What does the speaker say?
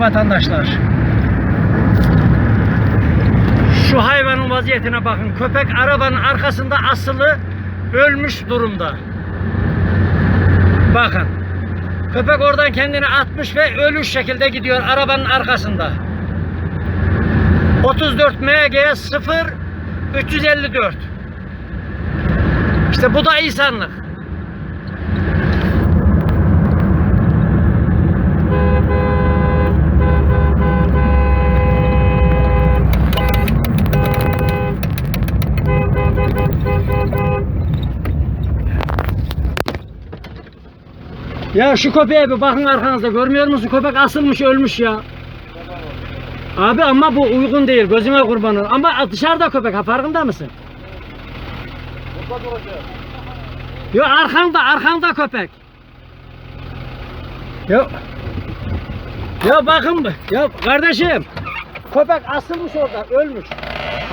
vatandaşlar. Şu hayvanın vaziyetine bakın. Köpek arabanın arkasında asılı ölmüş durumda. Bakın. Köpek oradan kendini atmış ve ölüş şekilde gidiyor arabanın arkasında. 34 MG 0 354. İşte bu da insanlık. Ya şu köpeğe bir bakın arkanızda görmüyor musun? Köpek asılmış ölmüş ya. Abi ama bu uygun değil gözüme kurban ol. Ama dışarıda köpek ha farkında mısın? Yo arkanda arkanda köpek. Yo. Ya bakın ya kardeşim. Köpek asılmış orada ölmüş.